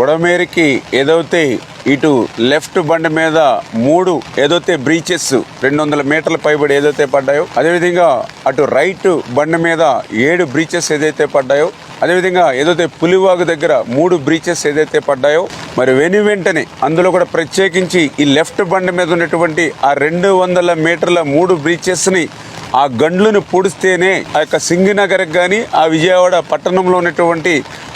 బుడమేరికి ఏదైతే ఇటు లెఫ్ట్ బండి మీద మూడు ఏదైతే బ్రీచెస్ రెండు వందల మీటర్ల పైబడి ఏదైతే పడ్డాయో అదేవిధంగా అటు రైట్ బండి మీద ఏడు బ్రీచెస్ ఏదైతే పడ్డాయో అదేవిధంగా ఏదైతే పులివాగు దగ్గర మూడు బ్రీచెస్ ఏదైతే పడ్డాయో మరి వెను వెంటనే అందులో కూడా ప్రత్యేకించి ఈ లెఫ్ట్ బండి మీద ఉన్నటువంటి ఆ రెండు వందల మీటర్ల మూడు బ్రీచెస్ని ఆ గండ్లను పూడిస్తేనే ఆ యొక్క సింగినగర్కి కానీ ఆ విజయవాడ పట్టణంలో ఉన్నటువంటి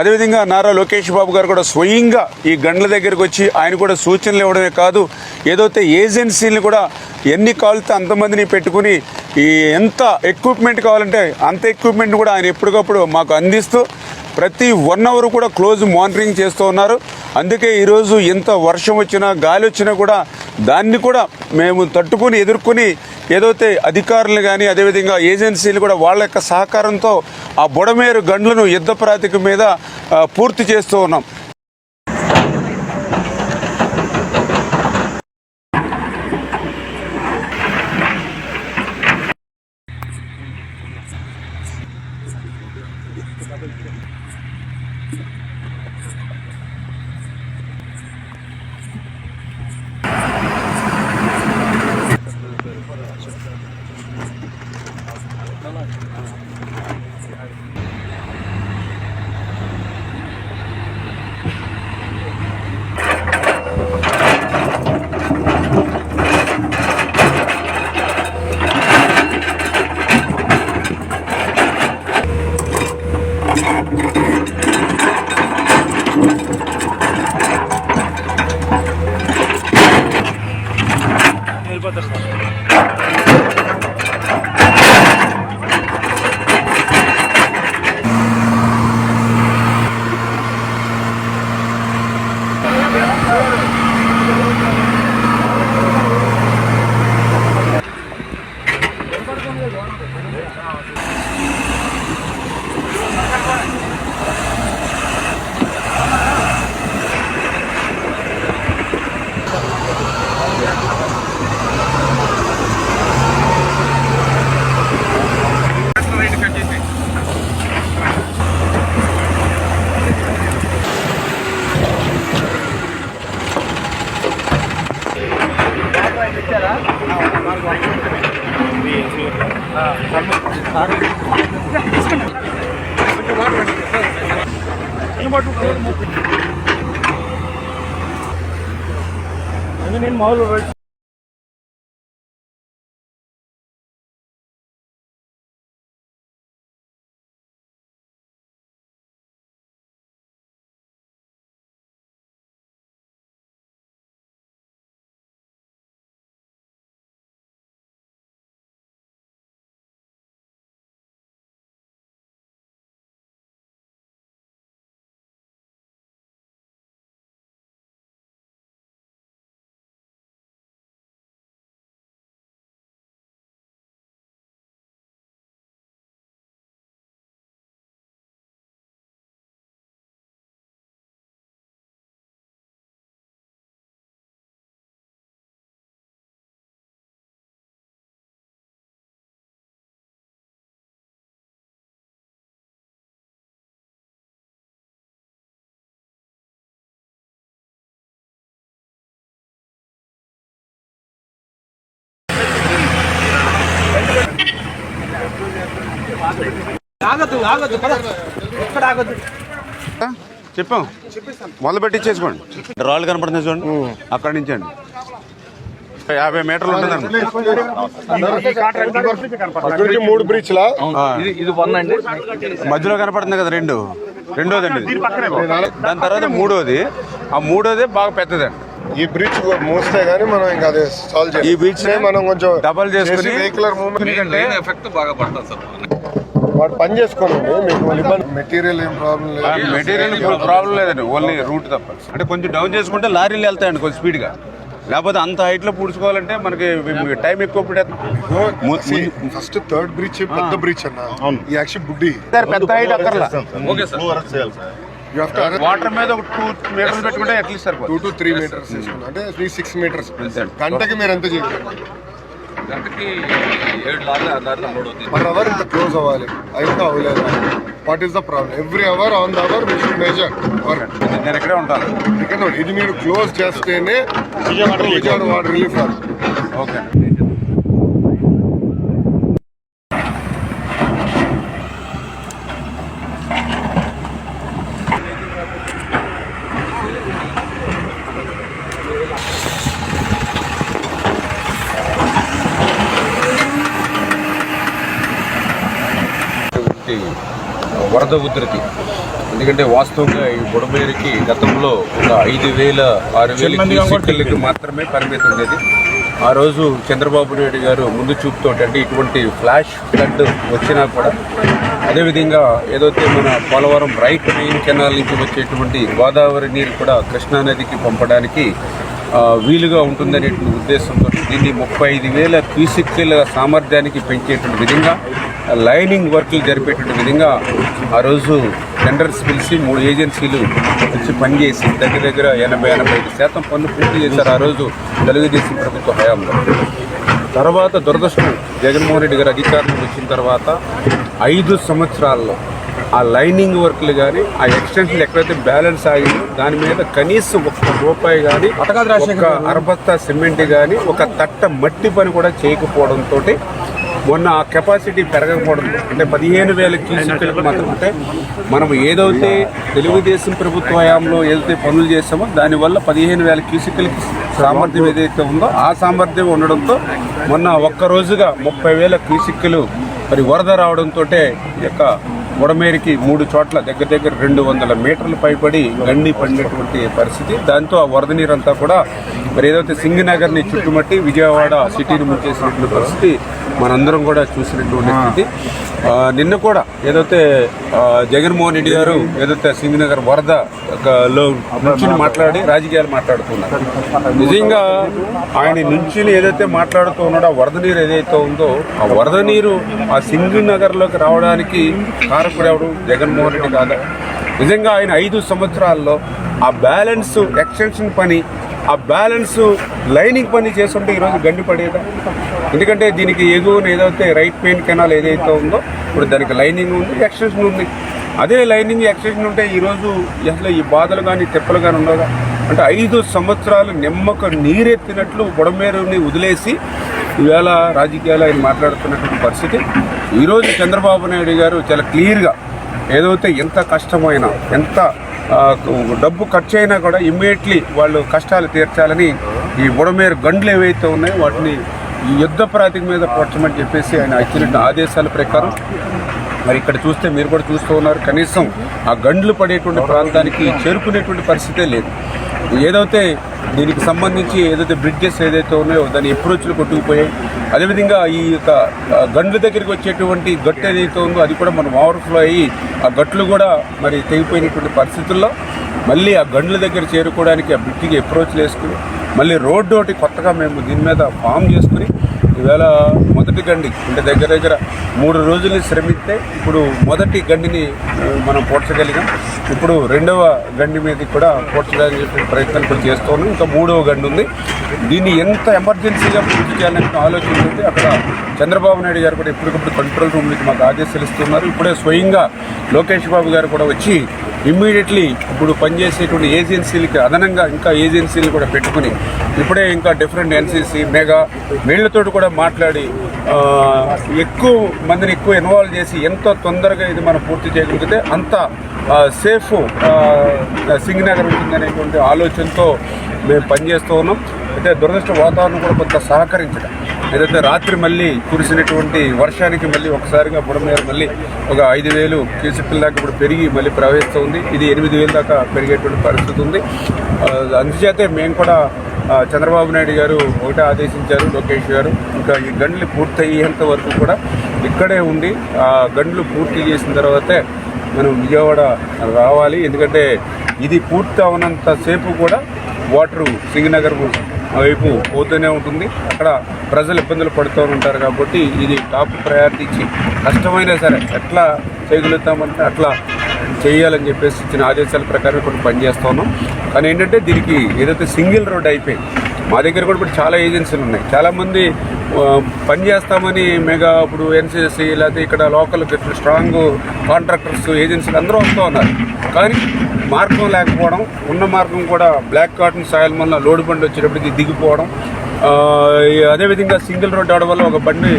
అదేవిధంగా నారా లోకేష్ బాబు గారు కూడా స్వయంగా ఈ గండ్ల దగ్గరికి వచ్చి ఆయన కూడా సూచనలు ఇవ్వడమే కాదు ఏదైతే ఏజెన్సీని కూడా ఎన్ని కావాలితే అంతమందిని పెట్టుకుని ఈ ఎంత ఎక్విప్మెంట్ కావాలంటే అంత ఎక్విప్మెంట్ కూడా ఆయన ఎప్పటికప్పుడు మాకు అందిస్తూ ప్రతి వన్ అవర్ కూడా క్లోజ్ మానిటరింగ్ చేస్తూ ఉన్నారు. అందుకే ఈరోజు ఎంత వర్షం వచ్చినా గాలి వచ్చినా కూడా దాన్ని కూడా మేము తట్టుకొని ఎదుర్కొని ఏదైతే అధికారులు కానీ అదేవిధంగా ఏజెన్సీలు కూడా వాళ్ళ యొక్క సహకారంతో ఆ బుడమేరు గండ్లను యుద్ధ ప్రాతిక మీద పూర్తి చేస్తూ ఉన్నాం. నేను మామూలు ఆగద్దు ఆగద్దు పద. ఎక్కడ ఆగద్దు? చెప్పాం. మొదలు పెట్టి చేసుకోండి రాళ్ళు కనపడుతుంది చూడండి. అక్కడి నుంచి అండి. యాభై మీటర్లు ఉంటుందండి మూడు బ్రిడ్జ్లా ఆ, ఇది ఇది వన్ అండి. మధ్యలో కనపడుతుంది కదా రెండు. రెండోదండి ఇది. దాని తర్వాత మూడోది. ఆ మూడోది బాగా పెద్దదండి ఈ బ్రిడ్జ్ మూస్తే గానీ మనం ఇంకా అదే సాల్వ్ చేయాలి. ఈ ని మనం కొంచెం డబల్ చేసుకుని వెహికులర్ మూవ్మెంట్ ఎఫెక్ట్ బాగా పడుతుంది సార్. వాడు పని చేసుకోనండి మీకు మళ్ళీ ఇబ్బంది? మెటీరియల్ ఏం ప్రాబ్లం లేదు. మెటీరియల్ ప్రాబ్లం లేదండి ఓన్లీ రూట్ తప్ప. అంటే కొంచెం డౌన్ చేసుకుంటే లారీలు వెళ్తాయండి కొంచెం స్పీడ్గా లేకపోతే అంత హైట్లో పూడ్చుకోవాలంటే మనకి టైం ఎక్కువ ఫస్ట్ థర్డ్ బ్రిడ్జ్ పెద్ద బ్రిడ్జ్ అన్న. ఈ యాక్చువల్ బుడ్డి పెద్ద హైట్ అక్కర్లా? Okay sir. టు వాటర్ మీద ఒక టూ మీటర్లు పెట్టుకుంటే అట్లీస్ట్ టూ సరిపోతుంది. టు త్రీ మీటర్స్ అంటే త్రీ సిక్స్ మీటర్స్. గంటకి మీరు ఎంత చేయాలి గంటకి ఏడు లారీలు ఆరు లారీలు లోడ్ అవుతాయి పర్ అవర్ ఇంత క్లోజ్ అవ్వాలి. అయితే అవ్వలేదు what is the problem every hour on the hour we should measure work నేను ఇక్కడే ఉంటాను. ఇక్కడ ఇది మీరు క్లోజ్ చేస్తేనే విజయవాడ వాటర్ రిలీఫ్ రాదు ఓకే వరద ఉధృతి. ఎందుకంటే వాస్తవంగా ఈ బుడమేరికి గతంలో ఒక ఐదు వేల ఆరు వేల మాత్రమే పరిమితి ఉండేది. ఆ రోజు చంద్రబాబు నాయుడు గారు ముందు చూపుతో అంటే ఇటువంటి ఫ్లాష్ ఫ్లడ్ వచ్చినా కూడా అదేవిధంగా ఏదైతే మన పోలవరం రైట్ మెయిన్ కెనాల్ నుంచి వచ్చేటువంటి గోదావరి నీరు కూడా కృష్ణా నదికి పంపడానికి వీలుగా ఉంటుందనేటువంటి ఉద్దేశంతో దీన్ని ముప్పై ఐదు వేల క్యూసెక్కుల సామర్థ్యానికి పెంచేటువంటి విధంగా లైనింగ్ వర్క్లు జరిపేటువంటి విధంగా ఆ రోజు టెండర్స్ పిలిచి మూడు ఏజెన్సీలు వచ్చి పనిచేసి దగ్గర దగ్గర ఎనభై ఎనభై ఐదు శాతం పనులు పూర్తి చేశారు ఆ రోజు తెలుగుదేశం ప్రభుత్వ హయాంలో. తర్వాత దురదృష్టం జగన్మోహన్ రెడ్డి గారు అధికారంలోకి వచ్చిన తర్వాత ఐదు సంవత్సరాల్లో ఆ లైనింగ్ వర్క్లు కానీ ఆ ఎక్స్టెన్షన్ ఎక్కడైతే బ్యాలెన్స్ ఆగిందో దాని మీద కనీసం ఒక్క రూపాయి కానీ ఒక అరబత్తా సిమెంట్ కానీ ఒక తట్ట మట్టి పని కూడా చేయకపోవడంతో మొన్న ఆ కెపాసిటీ పెరగకపోవడం అంటే పదిహేను వేల క్యూసెక్లకు మాత్రం మనం ఏదైతే తెలుగుదేశం ప్రభుత్వ హయాంలో ఏదైతే పనులు చేస్తామో దానివల్ల పదిహేను వేల క్యూసెక్లకి సామర్థ్యం ఏదైతే ఉందో ఆ సామర్థ్యం ఉండడంతో మొన్న ఒక్క రోజుగా ముప్పై వేల క్యూసెక్లు మరి వరద రావడంతో ఈ యొక్క బుడమేరికి మూడు చోట్ల దగ్గర దగ్గర రెండు వందల మీటర్లు పైబడి గండి పడినటువంటి పరిస్థితి. దాంతో ఆ వరద నీరంతా కూడా మరి ఏదైతే సింగనగర్ని చుట్టుమట్టి విజయవాడ సిటీని ముంచేసినటువంటి పరిస్థితి మనందరం కూడా చూసినటువంటి స్థితి. నిన్న కూడా ఏదైతే జగన్మోహన్ రెడ్డి గారు ఏదైతే సింగనగర్ వరద లో నుంచి మాట్లాడి రాజకీయాలు మాట్లాడుతున్నారు. నిజంగా ఆయన నుంచి ఏదైతే మాట్లాడుతూ ఉన్నాడో ఆ వరద నీరు ఏదైతే ఉందో ఆ వరద నీరు ఆ సింగ్ నగర్లోకి రావడానికి కారకుడు ఎవడు జగన్మోహన్ రెడ్డి కాదా. నిజంగా ఆయన ఐదు సంవత్సరాల్లో ఆ బ్యాలెన్స్ ఎక్స్టెన్షన్ పని ఆ బ్యాలెన్స్ లైనింగ్ పని చేస్తుంటే ఈరోజు గండి పడేదా? ఎందుకంటే దీనికి ఎగువన ఏదైతే రైట్ పెయిన్ కెనాల్ ఏదైతే ఉందో ఇప్పుడు దానికి లైనింగ్ ఉంది ఎక్స్టెన్షన్ ఉంది. అదే లైనింగ్ ఎక్స్టెన్షన్ ఉంటే ఈరోజు అసలు ఈ బాధలు కానీ తెప్పలు కానీ ఉండగా అంటే ఐదు సంవత్సరాలు నిమ్మక నీరెత్తినట్లు బుడమేరుని వదిలేసి ఈవేళ రాజకీయాలు ఆయన మాట్లాడుతున్నటువంటి పరిస్థితి. ఈరోజు చంద్రబాబు నాయుడు గారు చాలా క్లియర్గా ఏదైతే ఎంత కష్టమైనా ఎంత డబ్బు ఖర్చు అయినా కూడా ఇమ్మీడియట్లీ వాళ్ళు కష్టాలు తీర్చాలని ఈ బుడమేరు గండ్లు ఏవైతే ఉన్నాయో వాటిని ఈ యుద్ధ ప్రాతిక మీద పోర్చమని చెప్పేసి ఆయన ఇచ్చినట్టు ఆదేశాల ప్రకారం మరి ఇక్కడ చూస్తే మీరు కూడా చూస్తూ ఉన్నారు కనీసం ఆ గండ్లు పడేటువంటి ప్రాంతానికి చేరుకునేటువంటి పరిస్థితే లేదు. ఏదైతే దీనికి సంబంధించి ఏదైతే బ్రిడ్జెస్ ఏదైతే ఉన్నాయో దాని ఎప్రోచ్లు కొట్టుకుపోయాయి. అదేవిధంగా ఈ యొక్క గండ్ల దగ్గరికి వచ్చేటువంటి గట్టు ఏదైతే ఉందో అది కూడా మనం ఓవర్ఫ్లో అయ్యి ఆ గట్లు కూడా మరి తెగిపోయినటువంటి పరిస్థితుల్లో మళ్ళీ ఆ గండ్ల దగ్గర చేరుకోవడానికి ఆ బ్రిడ్జికి అప్రోచ్లు వేసుకుని మళ్ళీ రోడ్డు ఒకటి కొత్తగా మేము దీని మీద ఫామ్ చేసుకుని ఈవేళ మొదటి గండి అంటే దగ్గర దగ్గర మూడు రోజులు శ్రమిస్తే ఇప్పుడు మొదటి గండిని మనం పోడ్చగలిగాం. ఇప్పుడు రెండవ గండి మీద కూడా పోడ్చడానికి ప్రయత్నం కూడా చేస్తూ ఉన్నాం. ఇంకా మూడవ గండి ఉంది. దీన్ని ఎంత ఎమర్జెన్సీగా పూర్తి చేయాలని ఆలోచన ఉంది అక్కడ చంద్రబాబు నాయుడు గారు కూడా ఎప్పటికప్పుడు కంట్రోల్ రూమ్ నుంచి మాకు ఆదేశాలు ఇస్తున్నారు ఇప్పుడే స్వయంగా లోకేష్ బాబు గారు కూడా వచ్చి ఇమ్మీడియట్లీ ఇప్పుడు పనిచేసేటువంటి ఏజెన్సీలకి అదనంగా ఇంకా ఏజెన్సీలు కూడా పెట్టుకుని ఇప్పుడే ఇంకా డిఫరెంట్ ఎన్సీసీ మెగా వీళ్ళతో కూడా మాట్లాడి ఎక్కువ మందిని ఎక్కువ ఇన్వాల్వ్ చేసి ఎంత తొందరగా ఇది మనం పూర్తి చేయగలిగితే అంత సేఫ్ ఆ, సింగనగర్ ఉంటుందనేటువంటి ఆలోచనతో మేము పనిచేస్తూ ఉన్నాం. అయితే దురదృష్ట వాతావరణం కూడా కొంత సహకరించడం. ఏదైతే రాత్రి మళ్ళీ కురిసినటువంటి వర్షానికి మళ్ళీ ఒకసారిగా బుడమేరు మళ్ళీ ఒక ఐదు వేలు క్యూసెక్కుల దాకా ఇప్పుడు పెరిగి మళ్ళీ ప్రవహిస్తుంది ఇది ఎనిమిది వేలు దాకా పెరిగేటువంటి పరిస్థితి ఉంది. అందుచేతే మేము కూడా చంద్రబాబు నాయుడు గారు ఒకటే ఆదేశించారు లోకేష్ గారు. ఇంకా ఈ గండ్లు పూర్తి అయ్యేంత వరకు కూడా ఇక్కడే ఉండి ఆ గండ్లు పూర్తి చేసిన తర్వాతే మనం విజయవాడ రావాలి. ఎందుకంటే ఇది పూర్తి అవనంత సేపు కూడా వాటరు సింగనగర్ వైపు పోతూనే ఉంటుంది. అక్కడ ప్రజలు ఇబ్బందులు పడుతూ ఉంటారు కాబట్టి ఇది టాప్ ప్రయారిటీ ఇచ్చి కష్టమైనా సరే ఎట్లా చేయగలుగుతామంటే అట్లా చేయాలని చెప్పేసి ఇచ్చిన ఆదేశాల ప్రకారం ఇప్పుడు పనిచేస్తా ఉన్నాం. కానీ ఏంటంటే దీనికి ఏదైతే సింగిల్ రోడ్ అయిపోయింది మా దగ్గర కూడా ఇప్పుడు చాలా ఏజెన్సీలు ఉన్నాయి. చాలామంది పనిచేస్తామని పని చేస్తామని మెగా ఇప్పుడు ఎన్సిసి లేకపోతే ఇక్కడ లోకల్ స్ట్రాంగ్ కాంట్రాక్టర్స్ ఏజెన్సీలు అందరూ వస్తూ ఉన్నారు. కానీ మార్గం లేకపోవడం ఉన్న మార్గం కూడా బ్లాక్ కాటన్ సాయిల్ వల్ల లోడ్ బండి వచ్చేటప్పటికి దిగిపోవడం అదేవిధంగా సింగిల్ రోడ్ అవడం వల్ల ఒక బండి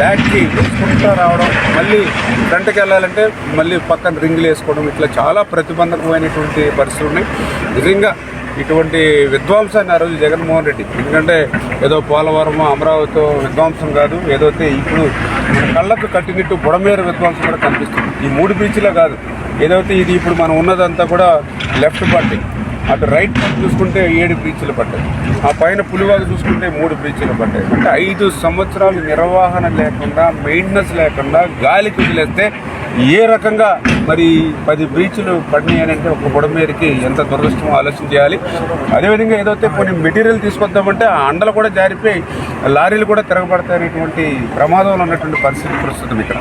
బ్యాక్కి వేసుకుంటూ రావడం మళ్ళీ ఫ్రంట్కి వెళ్ళాలంటే మళ్ళీ పక్కన రింగులు వేసుకోవడం ఇట్లా చాలా ప్రతిబంధకమైనటువంటి పరిస్థితులు ఉన్నాయి. నిజంగా ఇటువంటి విధ్వంసాన్ని ఆ రోజు జగన్మోహన్ రెడ్డి. ఎందుకంటే ఏదో పోలవరం అమరావతి విధ్వంసం కాదు ఏదైతే ఇప్పుడు కళ్ళకు కట్టినట్టు బుడమేర విధ్వంసం కూడా కనిపిస్తుంది. ఈ మూడు బీచ్లో కాదు. ఏదైతే ఇది ఇప్పుడు మనం ఉన్నదంతా కూడా లెఫ్ట్ పట్టి అటు రైట్ చూసుకుంటే ఏడు బ్రీచ్లు పడ్డాయి. ఆ పైన పులివాగ చూసుకుంటే మూడు బ్రీచ్లు పడ్డాయి. అంటే ఐదు సంవత్సరాలు నిర్వహణ లేకుండా మెయింటెనెన్స్ లేకుండా గాలికి వదిలేస్తే ఏ రకంగా మరి పది బ్రీచ్లు పడినాయి అని అంటే ఒక బుడమేరికి ఎంత దురదృష్టం ఆలోచన చేయాలి. అదేవిధంగా ఏదైతే కొన్ని మెటీరియల్ తీసుకొద్దామంటే ఆ అండలు కూడా జారిపోయి లారీలు కూడా తిరగబడతాయనేటువంటి ప్రమాదంలో ఉన్నటువంటి పరిస్థితి ప్రస్తుతం ఇక్కడ.